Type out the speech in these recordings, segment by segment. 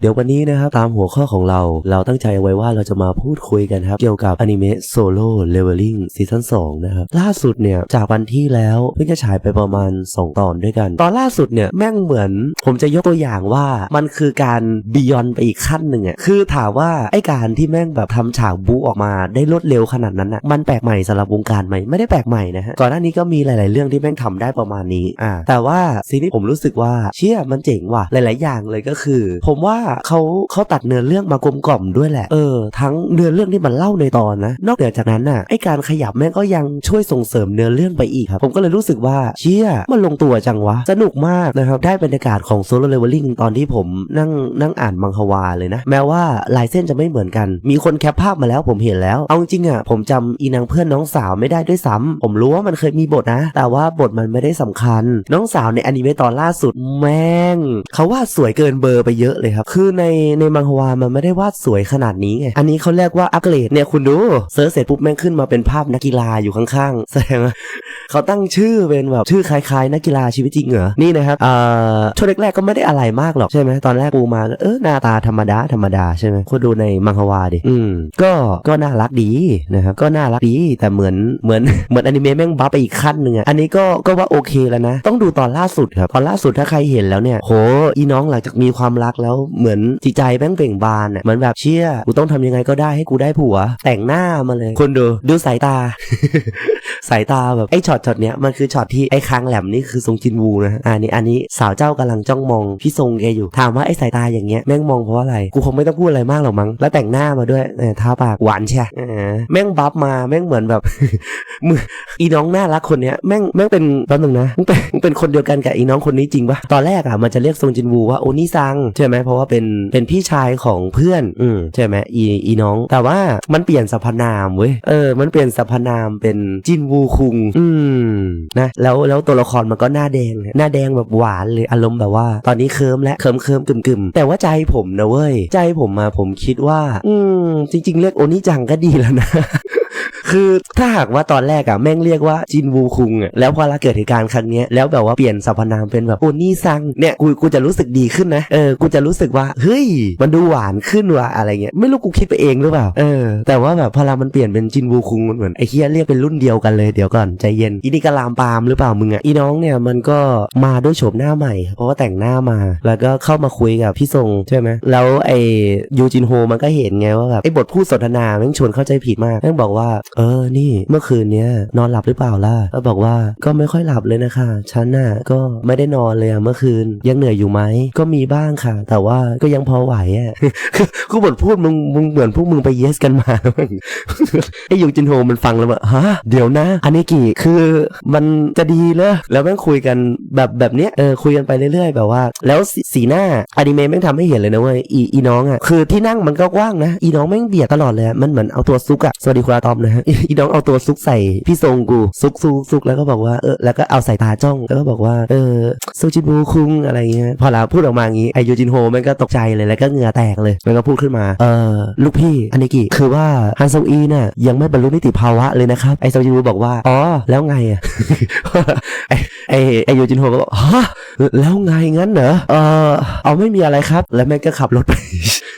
เดี๋ยววันนี้นะครับตามหัวข้อของเราเราตั้งใจไว้ว่าเราจะมาพูดคุยกันครับ เกี่ยวกับอนิเมะโซโล่เลเวลลิ่งซีซั่น2นะครับ ล่าสุดเนี่ย จากวันที่แล้วเพิ่งจะฉายไปประมาณ 2 ตอนด้วยกัน ตอนล่าสุดเนี่ย แม่งเหมือน ผมจะยกตัวอย่างว่ามันคือการบียอนไปอีกขั้นหนึ่งอะคือถามว่าไอการที่แม่งแบบทำฉากบูออกมาได้รวดเร็วขนาดนั้นอะมันแปลกใหม่สำหรับวงการไหมไม่ได้แปลกใหม่นะฮะก่อนหน้านี้ก็มีหลาย ๆ เรื่องที่แม่งทำได้ประมาณนี้อ่าแต่ว่าซีรีส์ผมรู้สึกว่าเชี่ยมันเจ๋งว่ะหลาย ๆ อย่างเลยก็คือ ผมว่าเขาเขาตัดเนื้อเรื่องมากลมกล่อมด้วยแหละ เออ ทั้งเนื้อเรื่องที่มันเล่าในตอนนะ นอกเหนือจากนั้นน่ะ ไอการขยับแม่งก็ยังช่วยส่งเสริมเนื้อเรื่องไปอีกครับ ผมก็เลยรู้สึกว่าเชี่ย มันลงตัวจังวะ สนุกมากนะครับ ได้บรรยากาศของโซโลเลเวลลิ่งตอนที่ผมนั่งนั่งอ่านมังฮวาเลยนะ แม้ว่าลายเส้นจะไม่เหมือนกัน มีคนแคปภาพมาแล้วผมเห็นแล้ว เอาจริงๆอะ ผมจำอีนางเพื่อนน้องสาวไม่ได้ด้วยซ้ำผมรู้ว่ามันเคยมีบทนะ แต่ว่าบทมันไม่ได้สำคัญ น้องสาวในอนิเมะตอนล่าสุดแม่งเขาวาดสวยเกินเบอร์ไปเยอะเลยครับคืือในในมังฮวามันไม่ได้วาดสวยขนาดนี้ไง อันนี้เขาเรียกว่าอัปเกรดเนี่ยคุณดูเซิร์ชเสร็จปุ๊บแม่งขึ้นมาเป็นภาพนักกีฬาอยู่ข้างๆ แสดงว่าเขาตั้งชื่อเป็นแบบชื่อคล้ายๆ นักกีฬาชีวิตจริงเหรอ นี่นะครับ เอ่อ ช่วงแรกๆก็ไม่ได้อะไรมากหรอกใช่ไหมตอนแรกปูมาเออหน้าตาธรรมดาธรรมดาใช่ไหมคุณดูในมังฮวาดิ อืม ก็ก็น่ารักดีนะครับ ก็น่ารักดีแต่เหมือนเหมือนเหมือนอนิเมะแม่งบัฟไปอีกขั้นหนึ่งอะ อันนี้ก็ก็ว่าโอเคแล้วนะ ต้องดูตอนล่าสุดครับ ตอนล่าสุดถ้าใครเห็นแล้วเนี่ย โห อีน้องหลังจากมีความรักแล้วเหมือนจิตใจแม่งเบ่งบานอะเหมือนแบบเชี่ยกูต้องทำยังไงก็ได้ให้กูได้ผัว แต่งหน้ามาเลย คนดูดูสายตา สายตาแบบไอ้ช็อตช็อตเนี้ยมันคือช็อตที่ไอ้คางแหลมนี่คือทรงจินวูนะฮะอันนี้อันนี้สาวเจ้ากำลังจ้องมองพี่ทรงแกอยู่ถามว่าไอ้สายตาอย่างเงี้ยแม่งมองเพราะอะไรกูคงไม่ต้องพูดอะไรมากหรอกมั้งแล้วแต่งหน้ามาด้วยเออทาปากหวานใช่เออแม่งบัฟมาแม่งเหมือนแบบมืออีน้องน่ารักคนเนี้ยแม่งแม่งเป็นแป๊บนึงนะมึงเป็นมึงเป็นคนเดียวกันกับอีน้องคนนี้จริงปะตอนแรกอะมันจะเรียกทรงจินวูว่าโอนี่ซังใช่ไหมเพราะว่าเป็นเป็นพี่ชายของเพื่อน อืมใช่ไหมอีอีน้อง แต่ว่ามันเปลี่ยนสรรพนามเว้ยเออ มันเปลี่ยนสรรพนามเป็นจินวูคุง อืมนะแล้วแล้วตัวละครมันก็หน้าแดง หน้าแดงแบบหวานเลยอารมณ์แบบว่า ตอนนี้เคิมและเคิมเคิมกึมกึมแต่ว่าใจผมนะเว้ย ใจผมมาผมคิดว่า อืมจริง ๆ เรียกโอนี่จังก็ดีแล้วนะคือถ้าหากว่าตอนแรกอะแม่งเรียกว่าจินวูคุงอะแล้วพอละเกิดเหตุการณ์ครั้งเนี้ยแล้วแบบว่าเปลี่ยนสรรพนามเป็นแบบโอนี่ซังเนี่ยกูกูจะรู้สึกดีขึ้นนะเออกูจะรู้สึกว่าเฮ้ยมันดูหวานขึ้นว่ะอะไรเงี้ยไม่รู้กูคิดไปเองหรือเปล่าเออแต่ว่าแบบพอเรามันเปลี่ยนเป็นจินวูคุงมันเหมือนไอ้เฮียเรียกเป็นรุ่นเดียวกันเลยเดี๋ยวก่อนใจเย็นอีนี่ก็ลามปามหรือเปล่ามึงอะอีน้องเนี่ยมันก็มาด้วยโฉมหน้าใหม่ เพราะว่าแต่งหน้ามา แล้วก็เข้ามาคุยกับพี่ทรงใช่ไหมแล้วไอ้ยูจินโฮมันก็เห็นไงว่าแบบไอ้บทพูดสนทนาแม่งชวนเข้าใจผิดมากแม่งบอกว่าเออนี่เมื่อคืนเนี้ยนอนหลับหรือเปล่าล่ะแล้วบอกว่าก็ไม่ค่อยหลับเลยนะคะฉันน่ะก็ไม่ได้นอนเลยอะเมื่อคืนยังเหนื่อยอยู่ไหมก็มีบ้างค่ะ แต่ว่าก็ยังพอไหวอะกูบทพูดมึงมึงเหมือนพวกมึงไปเยสกันมาไอ้ยูจินโฮมันฟังแล้วแบบฮะเดี๋ยวนะ อันนี้กี่คือมันจะดีเลยแล้วแม่งคุยกันแบบแบบเนี้ยเออคุยกันไปเรื่อยๆ แบบว่า แล้วสีหน้าอนิเมะแม่งทำให้เห็นเลยนะเว้ยอีอีน้องอะคือที่นั่งมันก็กว้างนะ อีน้องแม่งเบียดตลอดเลยมันเหมือนเอาตัวซุกอะสวัสดีคุณอาตอมนะฮะอีน้องเอาตัวซุกใส่พี่ทรงกูซุกซุกซุกแล้วก็บอกว่าเออแล้วก็เอาสายตาจ้องแล้วก็บอกว่าเออซูจินบูคุงอะไรเงี้ยพอเราพูดออกมาอย่างงี้ไอยูจินโฮแม่งก็ตกใจเลยแล้วก็เหงื่อแตกเลยมันก็พูดขึ้นมาเออลูกพี่อันนี้กี่คือว่าฮันซงอีน่ะยังไม่บรรลุนิติภาวะเลยนะครับไอโซจินบูบอกว่าอ๋อแล้วไงอะไอไอไอยูจินโฮก็บอกฮะแล้วไงงั้นเหรอเออเอาไม่มีอะไรครับ แล้วแม่งก็ขับรถไป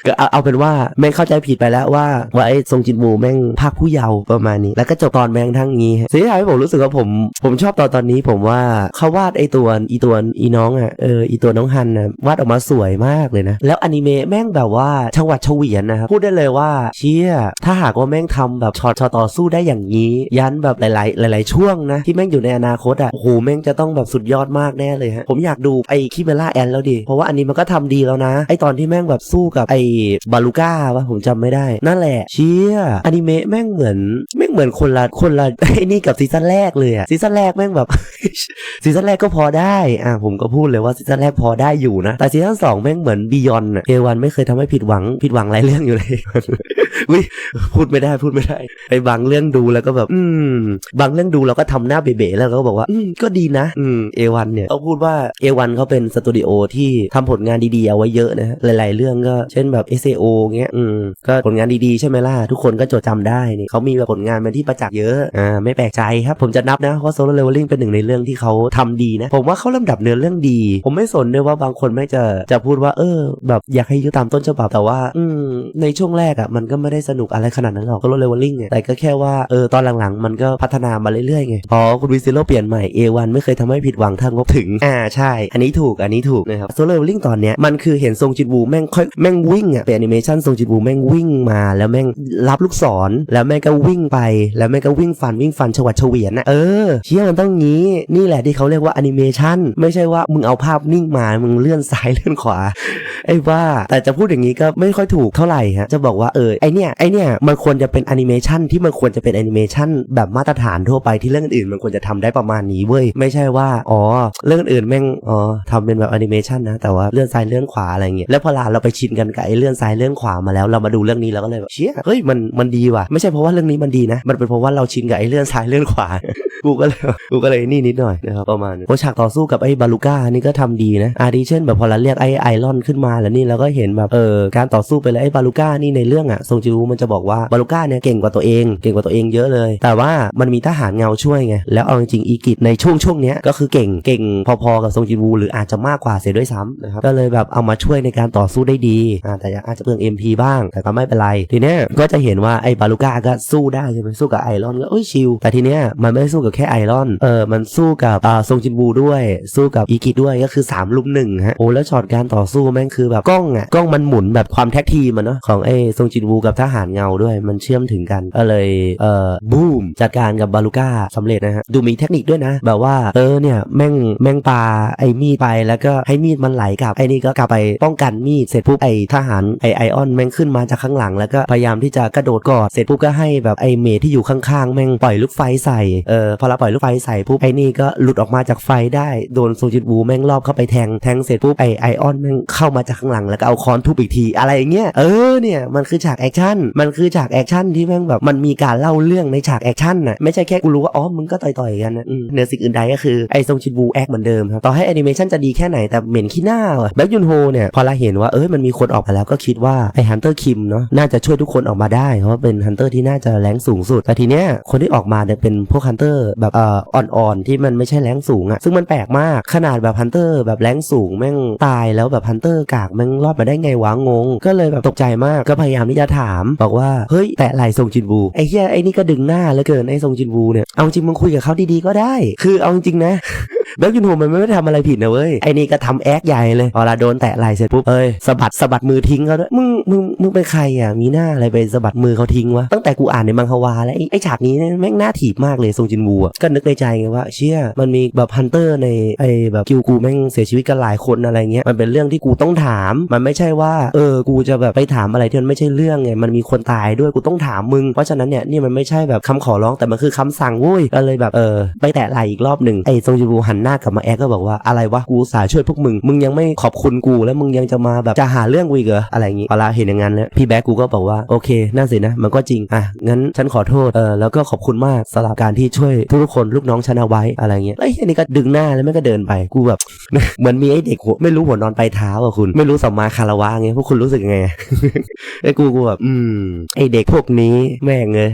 ก็เอาเอาเป็นว่าแม่งเข้าใจผิดไปแล้วว่าว่าไอ้ทรงจินมูแม่งภาคผู้ใหญ่เยาประมาณนี้ แล้วก็จบตอนแมงทั้งนี้ฮะสิ่งที่ทำให้ผมรู้สึกว่าผมผมชอบตอนตอนนี้ผมว่าเขาวาดไอตัวอีตัวอีน้องอะเอออีตัวน้องฮันนะวาดออกมาสวยมากเลยนะ แล้วอนิเมะแม่งแบบว่าจังหวัดเฉวียนนะครับพูดได้เลยว่าเชี่ยถ้าหากว่าแม่งทำแบบช็อตช็อตต่อสู้ได้อย่างนี้ ยันแบบหลาย ๆ หลาย ๆ ช่วงนะ ที่แม่งอยู่ในอนาคตอะโอ้โหแม่งจะต้องแบบสุดยอดมากแน่เลยฮะผมอยากดูไอคิเมล่าแอนแล้วดิเพราะว่าอันนี้มันก็ทำดีแล้วนะไอตอนที่แม่งแบบสู้กับไอบาลูก้าวะผมจำไม่ได้ นั่นแหละเชี่ยอนิเมะแม่งเหมือนแม่เหมือนคนละคนละไอ้นี่กับซีซั่นแรกเลยอะซีซั่นแรกแม่งแบบ ซีซั่นแรกก็พอได้อะผมก็พูดเลยว่าซีซั่นแรกพอได้อยู่นะ แต่ซีซั่นสองแม่งเหมือนบียอนอะเอวันไม่เคยทำให้ผิดหวังผิดหวังหลายเรื่องอยู่เลยอุ้ยพูดไม่ได้พูดไม่ได้ไอ้บางเรื่องดูแล้วก็แบบ อืม บางเรื่องดูเราก็ทำหน้าเบ๋ๆแล้วก็บอกว่า อืมก็ดีนะ อืมเอวันเนี่ยเขาพูดว่าเอวันเขาเป็นสตูดิโอที่ทำผลงานดีๆเอาไว้เยอะนะ หลาย ๆ เรื่องก็เช่นแบบ SAO เงี้ยอืมก็ผลงานดีๆใช่ไหมล่ะทุกคนก็จดจำได้นี่เขามีแบบผลงานเป็นที่ประจักษ์เยอะอ่าไม่แปลกใจครับ ผมจะนับนะว่าโซโลเลเวลลิ่งเป็นหนึ่งในเรื่องที่เขาทำดีนะ ผมว่าเขาลำดับเนื้อเรื่องดี ผมไม่สนด้วยว่าบางคนไม่จะจะพูดว่า เออ แบบอยากให้ยึดตามต้นฉบับแต่ว่า อืมในช่วงแรกอะมันก็ไม่ได้สนุกอะไรขนาดนั้นหรอกก็โซโลเลเวลลิ่งเนี่ยแต่ก็แค่ว่าเออตอนหลังๆ มันก็พัฒนามาเรื่อยๆไงพอคุณวิซิโลเปลี่ยนใหม่ A1 ไม่เคยทำให้ผิดหวังถ้างบถึงอ่าใช่ อันนี้ถูกอันนี้ถูกนะครับโซโลเลเวลลิ่งตอนเนี้ยมันคือเห็นทรงจิตวูแม่งค่อยแม่งวิ่งอะเป็นแอนิเมชันทรงจิตวูแม่งวิ่งมาแล้วแม่งรับลูกศรแล้วแม่งก็วิ่งไป แล้วแม่งก็วิ่งฟันวิ่งฟันชวัดเฉวียนนะเออเชี่ยมันต้องงี้นี่แหละที่เขาเรียกว่าแอนิเมชันไม่ใช่ว่ามึงเอาภาพนิ่งมามึงเลื่อนซ้ายเลื่อนขวาไอ้ว่าแต่จะพูดอย่างนี้ก็ไม่ค่อยถูกเท่าไหร่ฮะจะบอกว่าเออไอเนี้ยไอเนี้ยมันควรจะเป็นแอนิเมชันที่มันควรจะเป็นแอนิเมชันแบบมาตรฐานทั่วไปที่เรื่องอื่นมันควรจะทำได้ประมาณนี้เว้ยไม่ใช่ว่าอ๋อเรื่องอื่นแม่งอ๋อทำเป็นแบบแอนิเมชันนะแต่ว่าเลื่อนซ้ายเลื่อนขวาอะไรเงี้ยแล้วพอเราไปชินกันกับไอเลื่อนซ้ายเลื่อนขวามาแล้วเรามาดูเรื่องนี้แล้วก็เลยแบบเชี่ยเฮ้ยมันมันดีว่ะไม่ใช่เพราะว่าเรื่องนี้มันดีนะ มันเป็นเพราะว่าเราชินกับไอ้เลื่อนซ้ายเลื่อนขวา กูก็เลยกูก็เลยนี่นิดหน่อยนะครับประมาณโอฉากต่อสู้กับไอ้บาลูก้านี่ก็ทำดีนะอาทิเช่นแบบพอเราเรียกไอ้ไอรอนขึ้นมาแล้วนี่เราก็เห็นแบบเออการต่อสู้ไปแล้วไอ้บาลูก้านี่ในเรื่องอะทรงจิรูมันจะบอกว่าบาลูก้าเนี่ยเก่งกว่าตัวเองเก่งกว่าตัวเองเยอะเลย แต่ว่ามันมีทหารเงาช่วยไงแล้วเอาจริงๆอีกิจในช่วงช่วงเนี้ยก็คือเก่งเก่งพอๆกับทรงจิรูหรืออาจจะมากกว่าเสียด้วยซ้ำนะครับก็เลยแบบเอามาช่วยในการต่อสู้ได้ดีอ่าแต่อาจจะเปลือง MP บ้างแต่ก็ไม่เป็นไรทีเนี้ยก็จะเห็นว่าไอ้บาลูก้าก็สู้ได้ใช่ไหมสู้กับไอรอนก็เอ้ยชิลแต่ทีเนี้ยมันไม่ได้สู้กับแค่ไอรอนเออมันสู้กับอ่าทรงจินบูด้วย สู้กับอีกิด้วยก็คือ3ลุมหนึ่งฮะโอ้แล้วช็อตการต่อสู้แม่งคือแบบกล้องอะกล้องมันหมุนแบบความแท็กทีมันเนาะของไอ้ทรงจินบูกับทหารเงาด้วยมันเชื่อมถึงกันก็เลยเอ่อบูมจัดการกับบาลูก้าสำเร็จนะฮะดูมีเทคนิคด้วยนะ แบบว่าเออเนี่ยแม่งแม่งปาไอ้มีดไปแล้วก็ให้มีดมันไหลกลับไอ้นี่ก็กลับไปป้องกันมีดเสร็จปุ๊บไอ้ทหารไอไอออนแม่งขึ้นมาจากข้างหลัง แล้วก็พยายามที่จะกระโดดกอดเสร็จปุ๊บก็ให้แบบไอเมทที่อยู่ข้างๆ แม่งปล่อยลูกไฟใส่เออพอเราปล่อยลูกไฟใส่ปุ๊บไอนี่ก็หลุดออกมาจากไฟได้โดนโซจิตบูแม่งรอบเข้าไปแทงแทงเสร็จปุ๊บไอไอออนแม่งเข้ามาจากข้างหลังแล้วก็เอาค้อนทุบอีกทีอะไรอย่างเงี้ยเออเนี่ยมันคือฉากแอคชั่นมันคือฉากแอคชั่นที่แม่งแบบมันมีการเล่าเรื่องในฉากแอคชั่นน่ะไม่ใช่แค่กูรู้ว่าอ๋อมึงก็ต่อยๆกันนะเนื้อสิ่งอื่นใดก็คือไอ้ทรงจิตบูแอคเหมือนเดิมครับต่อให้แอนิเมชันจะดีแค่ไหนแต่เหม็นขี้หน้าว่ะแบ็กยุนโฮเนี่ยพอเราเห็นว่าเอ้ยมันมีคนออกมาแล้วก็คิดว่าไอฮันเตอร์คิมเนาะน่าจะช่วยทุกคนออกมาได้เพราะเป็นฮันเตอร์ที่น่าจะแรงสูงสุดแต่ทีเนี้ยคนที่ออกมาเนี่ยเป็นพวกฮันเตอร์แบบเอ่ออ่อนๆที่มันไม่ใช่แรงสูงอะซึ่งมันแปลกมากขนาดแบบฮันเตอร์แบบแรงสูงแม่งตายแล้วแบบฮันเตอร์กากแม่งรอดมาได้ไงวะงง ก็เลยแบบตกใจมากก็พยายามที่จะถาม บอกว่าเฮ้ยแตะไหลทรงจินบูไอ้เหี้ยไอ้นี่ก็ดึงหน้าเหลือเกินไอ้ทรงจินบูเนี่ยเอาจริงมึงคุยกับเขาดีๆก็ได้ คือเอาจริงนะแบ็กยูนโฮมันไม่ได้ทำอะไรผิดนะเว้ย ไอ้นี่ก็ทำแอคใหญ่เลยพอเราโดนแตะไหล่เสร็จปุ๊บเอ้ยสะบัดสะบัดมือทิ้งเขาด้วยมึงมึงมึงเป็นใครอะมีหน้าอะไรไปสะบัดมือเขาทิ้งวะตั้งแต่กูอ่านในมังฮวาแล้วไอ้ไอ้ฉากนี้แม่งหน่าถีบมากเลยทรงจินวูอะก็นึกในใจไงว่าเชี่ยมันมีแบบฮันเตอร์ในไอ้แบบคิวกูแม่งเสียชีวิตกันหลายคนอะไรเงี้ยมันเป็นเรื่องที่กูต้องถาม มันไม่ใช่ว่าเออกูจะแบบไปถามอะไรที่มันไม่ใช่เรื่องไงมันมีคนตายด้วยกูต้องถามมึงเพราะฉะนั้นเนี่ยนี่มันไม่ใช่แบบคำขอร้องแต่มันคือคำสั่งเว้ยก็เลยแบบเออไปแตะไหล่อีกรอบหนึ่งไอ้ทรงจินวูหนหน้ากลับมาแอคก็บอกว่าอะไรวะกูสาช่วยพวกมึง มึงยังไม่ขอบคุณกูแล้วมึงยังจะมาแบบจะหาเรื่องกูอีกเหรออะไรอย่างงี้พอลาเห็นอย่างนั้นแล้วพี่แบ๊กกูก็บอกว่าโอเคนั่นสินะมันก็จริงอะงั้นฉันขอโทษเออแล้วก็ขอบคุณมากสำหรับการที่ช่วยทุกคนลูกน้องฉันเอาไว้อะไรเงี้ยไอ้ยอันนี้ก็ดึงหน้าแล้วแม่ก็เดินไปกูแบบเหมือนมีไอ้เด็กหัวไม่รู้หัวนอนปลายเท้าอะคุณ ไม่รู้สัมมาคารวะไงพวกคุณรู้สึกยังไงไอ้กูกูแบบอืมไอ้เด็กพวกนี้แม่งเลย